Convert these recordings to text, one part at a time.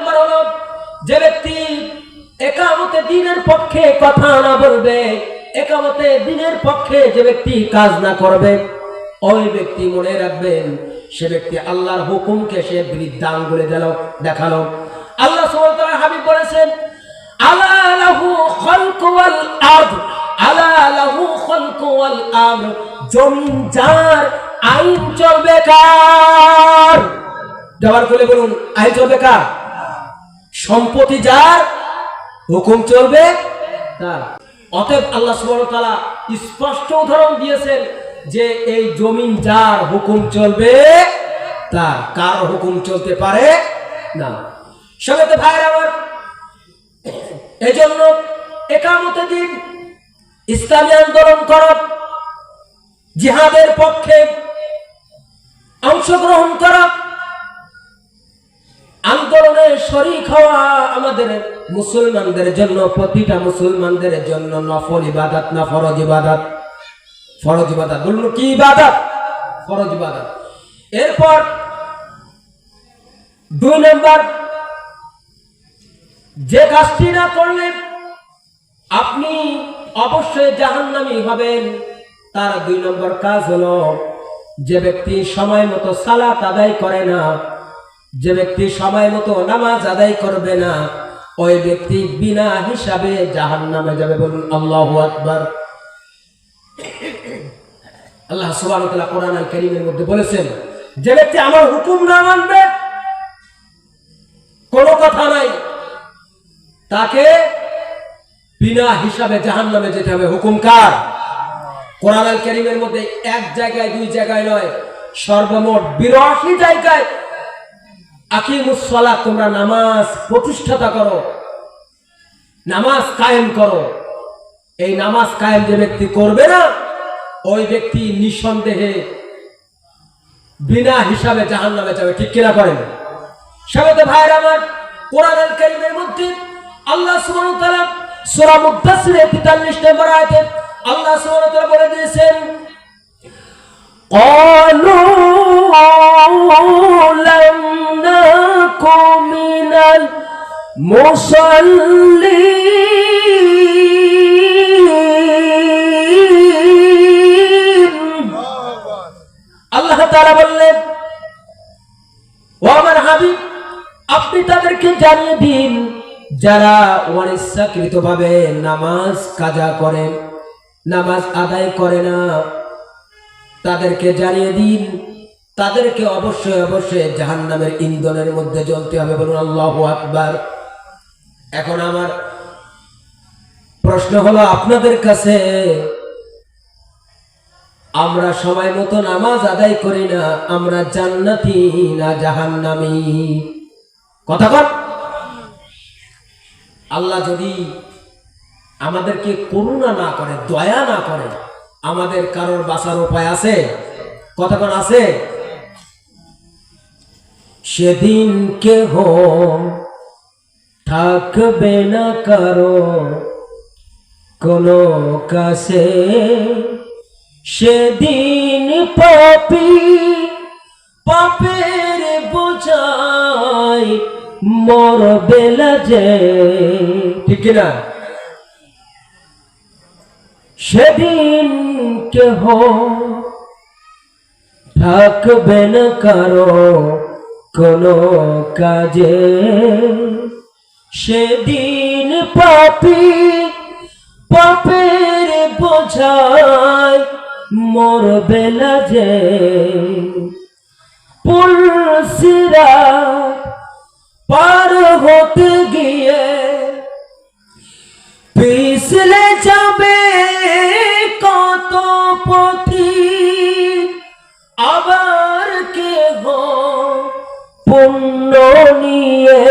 Number হলো যে ব্যক্তি একামতে দিনের পক্ষে কথা না বলবে, একামতে দিনের পক্ষে যে ব্যক্তি কাজ না করবে, ওই ব্যক্তি মনে রাখবেন, সে ব্যক্তি আল্লাহর হুকুমকে সে বৃদ্ধা আঙ্গুলে দিল, দেখাল। আল্লাহ সুবহানাহু হাবিব বলেছেন, আলা লাহু খালকু ওয়াল আরদ, আলা লাহু খালকু ওয়াল আমর, জমিন যার আইন চলবে কার? জবার করে বলুন, আইন চলবে কার? সম্পত্তি যার, হুকুম চলবে তার। অতএব আল্লাহ সুবহানাহু স্পষ্ট উদাহরণ দিয়েছেন যে এই জমিন যার, হুকুম চলবে তার। কার হুকুম চলতে পারে না। সঙ্গে ভাইয়ের আমার এই জন্য একামতে দিন ইসলামী আন্দোলন কর জিহাদের পক্ষে অংশগ্রহণ কর আন্দোলনে শরিক হওয়া আমাদের মুসলমানদের জন্য, প্রতিটা মুসলমানদের জন্য নফল ইবাদত না ফরজ ইবাদত। ফরজ ইবাদত বলুন কি ইবাদত? ফরজ ইবাদত। এরপর দুই নম্বর, যে কাজটি না করলে আপনি অবশ্যই জাহান্নামী হবেন। তার দুই নম্বর কাজ হলো, যে ব্যক্তি সময় মতো সালাত আদায় করে না যে ব্যক্তি সময় মতো নামাজ আদায় করবে না, ওই ব্যক্তি বিনা হিসাবে জাহান্নামে যাবে বলুন আল্লাহু আকবার। আল্লাহ তাআলা কোরআন আল কারীমের মধ্যে বলেছেন, যে ব্যক্তি আমার হুকুম না মানবে, কোনো কথা নাই, তাকে বিনা হিসাবে জাহান নামে যেতে হবে। হুকুম কার? কোরআন আল করিমের মধ্যে এক জায়গায়, দুই জায়গায় নয়, সর্বমোট বিরাশি জায়গায় আকিমুসলা তোমরা নামাজ প্রতিষ্ঠাতা করো, নামাজ কায়েম করো। এই নামাজ কায়েম যে ব্যক্তি করবে না, ওই ব্যক্তি নিঃসন্দেহে বিনা হিসাবে জাহান নামে যাবে। ঠিক কিনা করেন? স্বাগত ভাইয়ের আমার কোরআন আল মধ্যে আল্লাহ সুবহানাহু ওয়া তাআলা সূরা মুদাসসিরে 43 নম্বর আয়াতে আল্লাহ সুবহানাহু বলে দিয়েছেন قالوا لم نكن من المصلين আল্লাহ তাআলা বললেন ও আমার হাবিব আপনি তাদেরকে জানিয়ে দিন যারা অনিচ্ছাকৃত ভাবে নামাজ কাজা করে নামাজ আদায় করে না তাদেরকে জানিয়ে দিন। তাদেরকে অবশ্যই অবশ্যই জাহান নামের ইন্ধনের মধ্যে জ্বলতে হবে বলুন আল্লাহ আকবার। এখন আমার প্রশ্ন হলো আপনাদের কাছে, আমরা সময় মতো নামাজ আদায় করি না, আমরা জান্নাতি না জাহান্নামি? কথা কর আল্লাহ যদি আমাদেরকে করুণা না করে, দয়া না করে আমাদের কারোর বাঁচার উপায় আছে? কতক্ষণ আছে? সেদিন কেহ থাকবে না কারও কোনো কাছে। সেদিন পাপি, পাপের বোঝাই মর বেলা যে। ঠিক না সেদিন কেহ থাকবে না কারও কোনো কাজে। সেদিন পাপি, পাপের বোঝায় মোর বেলা যে। পুলসিরা পার হতে গিয়ে পথি আবার কেহ পুণ্য নিয়ে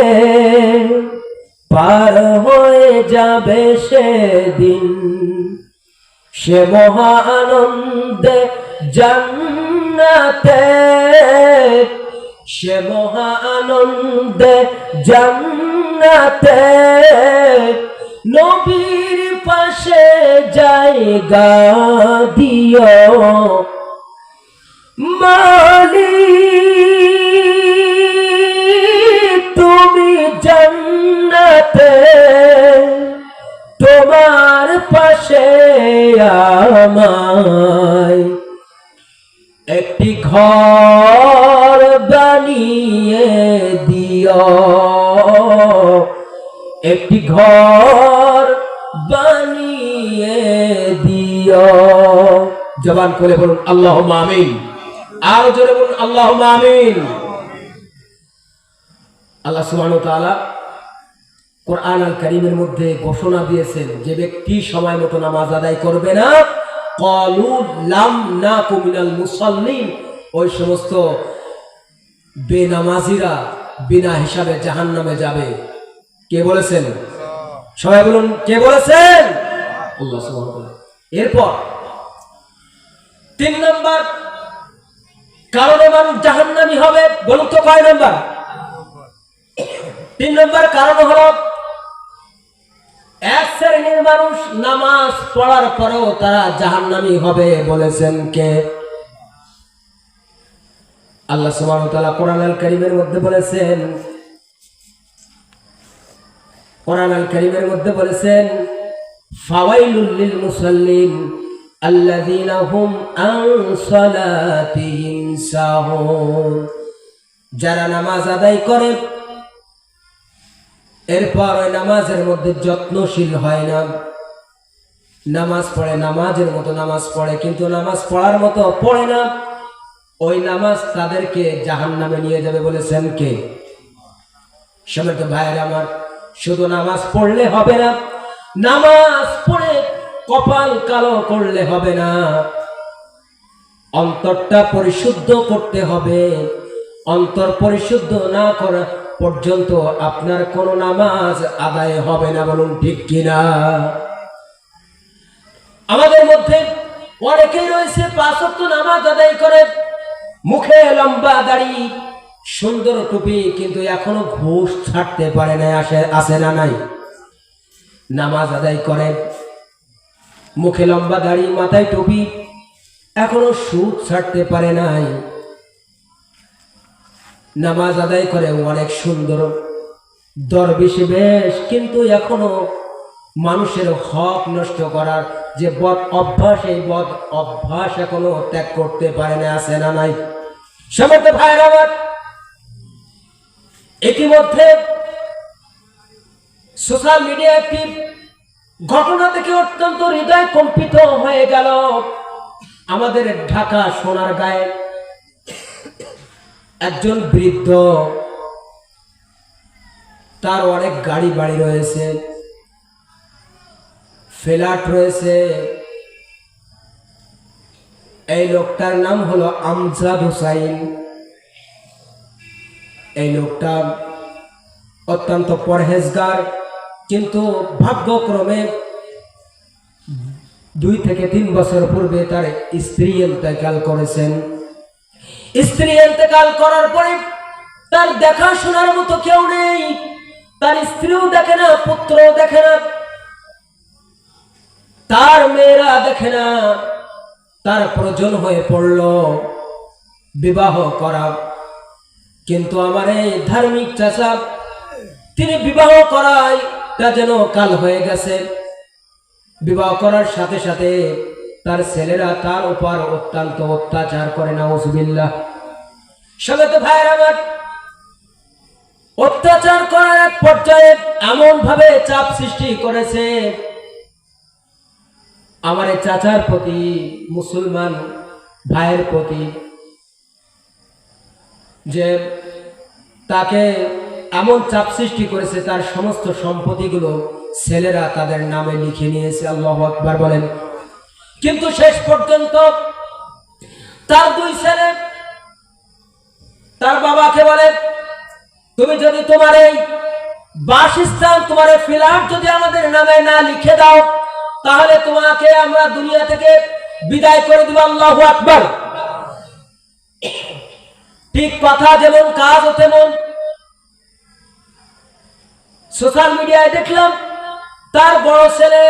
পার হয়ে যাবে সেদিন। সে মহা আনন্দে জান্নাতে, সে মহা আনন্দে জান্নাতে নবীর পাশে জায়গা দিও। মালি, তুমি জন্নতে, তোমার পাশে আমায়। একটি ঘর বানিয়ে দিও। একটি ঘর জবান করে বলুন আল্লাহ আমিন। আরও জোরে বলুন আল্লাহ আমিন। আল্লাহ ওয়া কোরআন আল করিমের মধ্যে ঘোষণা দিয়েছেন, যে ব্যক্তি সময় মতো নামাজ আদায় করবে না লাম না কুমিনাল মুসল্লিন। ওই সমস্ত বেনামাজিরা বিনা হিসাবে জাহান নামে যাবে। কে বলেছেন? সবাই বলুন, কে বলেছেন? আল্লাহ। এরপর তিন নম্বর, কারণে মানুষ জাহান্নামী হবে বলুন তো কয় নম্বর? তিন নম্বর কারণ হলো এক শ্রেণির মানুষ নামাজ পড়ার পরেও তারা জাহান্নামী হবে বলেছেন কে? আল্লাহ সুবহানাহু তাআলা কোরআন আল কারীমের মধ্যে বলেছেন, কোরআন আল কারীমের মধ্যে বলেছেন ফাওয়াইলুল যারা নামাজ আদায় করে, এরপর নামাজের মধ্যে যত্নশীল হয় না। নামাজ পড়ে নামাজের মতো নামাজ পড়ে, কিন্তু নামাজ পড়ার মতো পড়ে না। ওই নামাজ তাদেরকে জাহান নামে নিয়ে যাবে বলেছেন কে? সময় ভাইয়ের আমার, শুধু নামাজ পড়লে হবে না নামাজ পড়ে কপাল কালো করলে হবে না। অন্তরটা পরিশুদ্ধ করতে হবে। অন্তর পরিশুদ্ধ না করা পর্যন্ত আপনার কোনো নামাজ আদায় হবে না বলুন ঠিক কিনা? আমাদের মধ্যে অনেকেই রয়েছে, পাঁচক্ত নামাজ আদায় করে। মুখে লম্বা দাড়ি, সুন্দর টুপি, কিন্তু এখনও ঘুষ ছাড়তে পারে না আসে আসে না নাই। নামাজ আদায় করেন মুখে লম্বা দাড়ি, মাথায় টুপি, এখনও সুদ ছাড়তে পারে নাই। নামাজ আদায় করে অনেক সুন্দর, দরবেশে বেশ, কিন্তু এখনও মানুষের হক নষ্ট করার যে বদ অভ্যাস, এই বদ অভ্যাস এখনও ত্যাগ করতে পারে না, আছে না নাই? সমস্ত ভাইয়ের ইতিমধ্যে সোশ্যাল মিডিয়া একটি ঘটনা থেকে অত্যন্ত হৃদয় কম্পিত হয়ে গেল। আমাদের ঢাকা সোনার গায়ে একজন বৃদ্ধ, তার অনেক গাড়ি বাড়ি রয়েছে, ফ্ল্যাট রয়েছে। এই লোকটার নাম হলো আমজাদ হুসাইন। এই লোকটা অত্যন্ত পরহেজগার কিন্তু ভাগ্যক্রমে দুই থেকে তিন বছর পূর্বে তার স্ত্রী ইন্তেকাল করেছেন। স্ত্রী ইন্তেকাল করার পরে তার দেখাশোনার মতো কেউ নেই। তার স্ত্রীও দেখে না, পুত্রও দেখে না। তার মেয়েরা দেখে না, তার প্রয়োজন হয়ে পড়ল বিবাহ করা। কিন্তু আমার এই ধার্মিক চাচা, তিনি বিবাহ করায় তা যেন কাল হয়ে গেছে। বিবাহ করার সাথে সাথে তার ছেলেরা তার উপর অত্যন্ত অত্যাচার করে না ওসুবিল্লাহ সঙ্গে ভাইয়ের আমার, অত্যাচার করার এক পর্যায়ে এমন ভাবে চাপ সৃষ্টি করেছে। আমার চাচার প্রতি, মুসলমান ভাইয়ের প্রতি যে তাকে এমন চাপ সৃষ্টি করেছে তার সমস্ত সম্পত্তিগুলো ছেলেরা তাদের নামে লিখে নিয়েছে, আল্লাহ আকবার বলেন। কিন্তু শেষ পর্যন্ত তার দুই ছেলে, তার বাবাকে বলে, তুমি যদি তোমার এই বাসস্থান, তোমার ফ্ল্যাট যদি আমাদের নামে না লিখে দাও, তাহলে তোমাকে আমরা দুনিয়া থেকে বিদায় করে দিব, আল্লাহ আকবর। ঠিক কথা যেমন কাজ তেমন। সোশ্যাল মিডিয়ায় দেখলাম, তার বড় ছেলে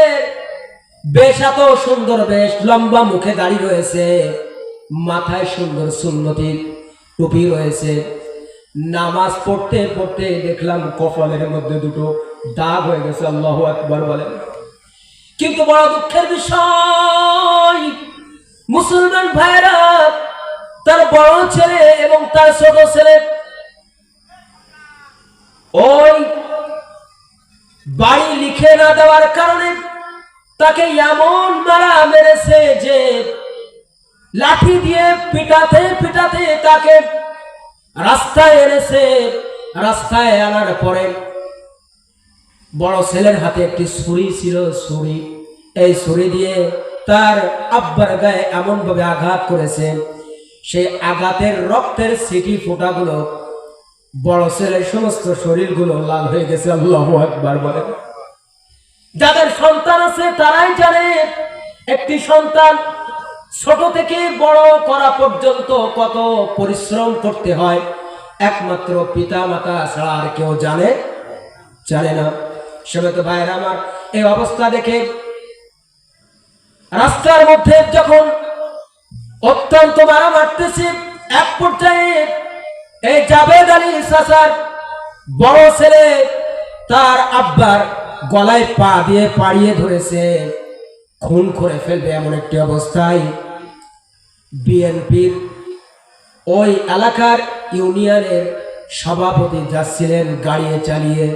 বেশ এত সুন্দর, বেশ লম্বা মুখে দাড়ি রয়েছে, মাথায় সুন্দর সুন্নতির টুপি রয়েছে। নামাজ পড়তে পড়তে দেখলাম কপালের মধ্যে দুটো দাগ হয়ে গেছে, আল্লাহ একবার বলেন। কিন্তু বড় দুঃখের বিষয়, মুসলমান ভাইরা তার বড় ছেলে এবং তার ছোট ছেলে, ওই লিখে না দেওয়ার কারণে তাকে এমন মারা মেরেছে যে লাঠি দিয়ে পিটাতে পিটাতে তাকে রাস্তায় এনেছে, রাস্তায় আনার পরে বড় ছেলের হাতে একটি ছুরি ছিল, ছুরি। এই ছুরি দিয়ে তার আব্বার গায়ে এমন ভাবে আঘাত করেছে, সেই আঘাতের রক্তের সিটি ফোঁটাগুলো বড় ছেলের সমস্ত শরীরগুলো লাল হয়ে গেছে। আল্লাহ একবার বলে যাদের সন্তান আছে তারাই জানে, একটি সন্তান ছোট থেকে বড় করা পর্যন্ত কত পরিশ্রম করতে হয়, একমাত্র পিতা মাতা ছাড়া আর কেউ জানে জানে না। সেবে তো ভাইয়ের আমার এই অবস্থা দেখে রাস্তার মধ্যে যখন অত্যন্ত মারা মারতেছে এক পর্যায়ে এই জাবেদ আলী সাসার বড় ছেলে, তার আব্বার গলায় পা দিয়ে পাড়িয়ে ধরেছে, খুন করে ফেলবে এমন একটি অবস্থায় বিএনপির ওই এলাকার ইউনিয়নের সভাপতি যাচ্ছিলেন গাড়িয়ে চালিয়ে।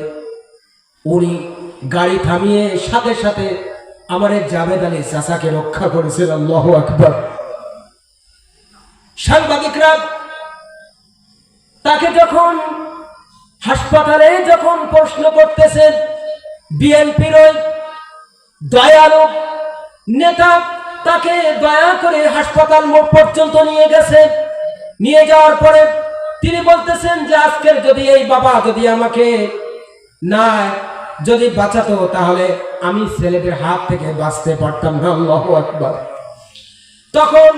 উনি গাড়ি থামিয়ে সাথে সাথে আমার জাভেদ আলী চাচাকে রক্ষা করেছিল আল্লাহ আকবর। সাংবাদিকরা তাকে যখন হাসপাতালে যখন প্রশ্ন করতেছে বিএনপির ওই দয়ালু নেতা তাকে দয়া করে হাসপাতাল মোড় পর্যন্ত নিয়ে গেছে। নিয়ে যাওয়ার পরে তিনি বলতেছেন যে আজকের যদি এই বাবা যদি আমাকে না যদি বাঁচাতো, তাহলে আমি ছেলেদের হাত থেকে বাঁচতে পারতাম না তখন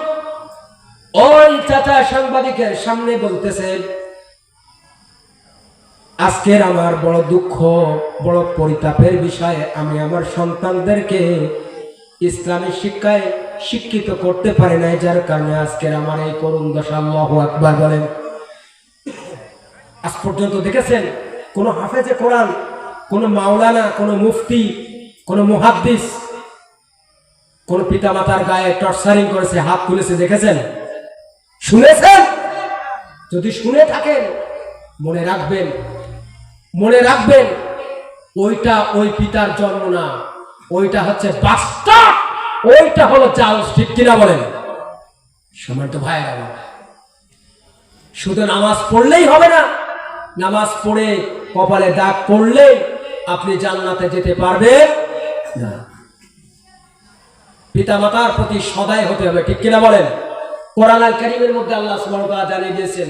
ওই চাচা সাংবাদিকের সামনে বলতেছেন আজকের আমার বড় দুঃখ, বড় পরিতাপের বিষয়ে আমি আমার সন্তানদেরকে ইসলামী শিক্ষায় শিক্ষিত করতে পারি নাই, যার কারণে আজকের আমার এই করুণ দশা আকবার বলেন। আজ পর্যন্ত দেখেছেন, কোন হাফেজে কোরআন, কোন মাওলানা, কোনো মুফতি, কোন মুহাদ্দিস, কোন পিতামাতার গায়ে টর্চারিং করেছে, হাত তুলেছে, দেখেছেন? শুনেছেন? যদি শুনে থাকেন, মনে রাখবেন মনে রাখবেন, ওইটা ওই পিতার জন্ম না, ওইটা হচ্ছে বাস্তব ওইটা হলো চাল ঠিক কিনা বলেন? সময় তো আমার শুধু নামাজ পড়লেই হবে না, নামাজ পড়ে কপালে দাগ পড়লেই আপনি জান্নাতে যেতে পারবেন না। পিতা মাতার প্রতি সদাই হতে হবে, ঠিক কিনা বলেন? কোরআন আল কারীমের মধ্যে আল্লাহ সুবহানাহু জানিয়ে দিয়েছেন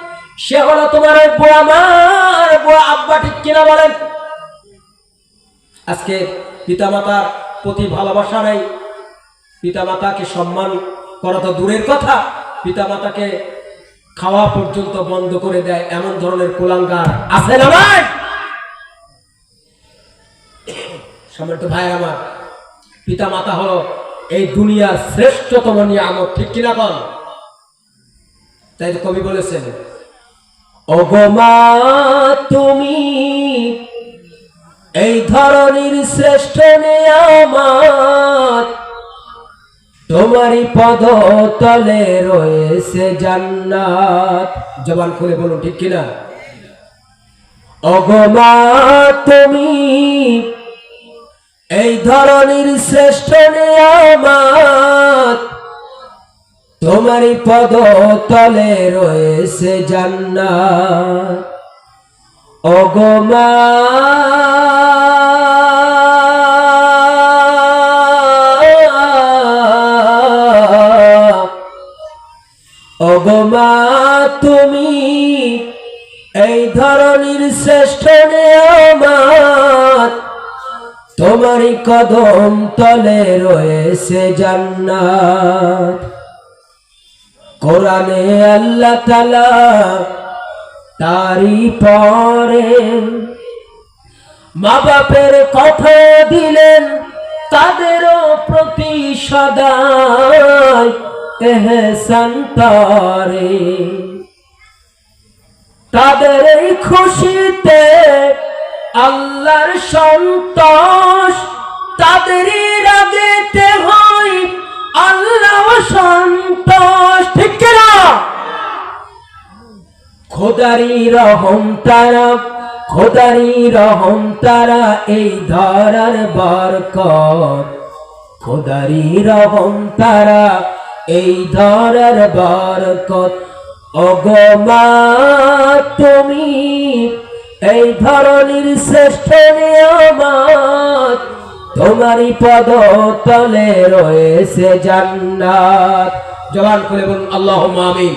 সে হলো তোমার ওই বুয়া মার বুয়া আব্বা, ঠিক কিনা বলেন? আজকে পিতামাতার প্রতি ভালোবাসা নাই। পিতামাতাকে সম্মান করা তো দূরের কথা। পিতামাতাকে খাওয়া পর্যন্ত বন্ধ করে দেয়, এমন ধরনের কুলাঙ্গার আছে না ভাই সম্মানিত ভাই আমার পিতা মাতা হলো এই দুনিয়ার শ্রেষ্ঠতম নিয়ামত, ঠিক কিনা বল? তাই তো কবি বলেছেন অগমা তুমি এই ধরনের শ্রেষ্ঠ নিয়ামত তোমারই পদ তলে রয়েছে জান্নাত। জবান করে বলুন, ঠিক কিনা? অগমা তুমি এই ধরনের শ্রেষ্ঠ নিয়ামত তোমারই পদ তলে রয়েছে জান্নাত। অগমা অগমা তুমি এই ধরনের শ্রেষ্ঠ নিয়ামত। তোমারই কদম তলে রয়েছে জান্নাত। কোরআনে আল্লাহ তালা তারি পরে মা বাপের কথা দিলেন, তাদেরও প্রতি সদায় এহসান তারে তাদের এই খুশিতে আল্লাহর সন্তোষ, তাদেরই রাগেতে হয় আল্লাহ সন্তোষ ঠিক কিনা? খোদারি রহম তারা, খোদারি রহম তারা এই ধরার বরকত। খোদারি রহম তারা এই ধরার বরকত। অগমা তুমি এই ধরনের শ্রেষ্ঠ নিয়ামত তোমারই পদ তলে রয়েছে জান্নাত। জবান করে বলুন আল্লাহ আমিন।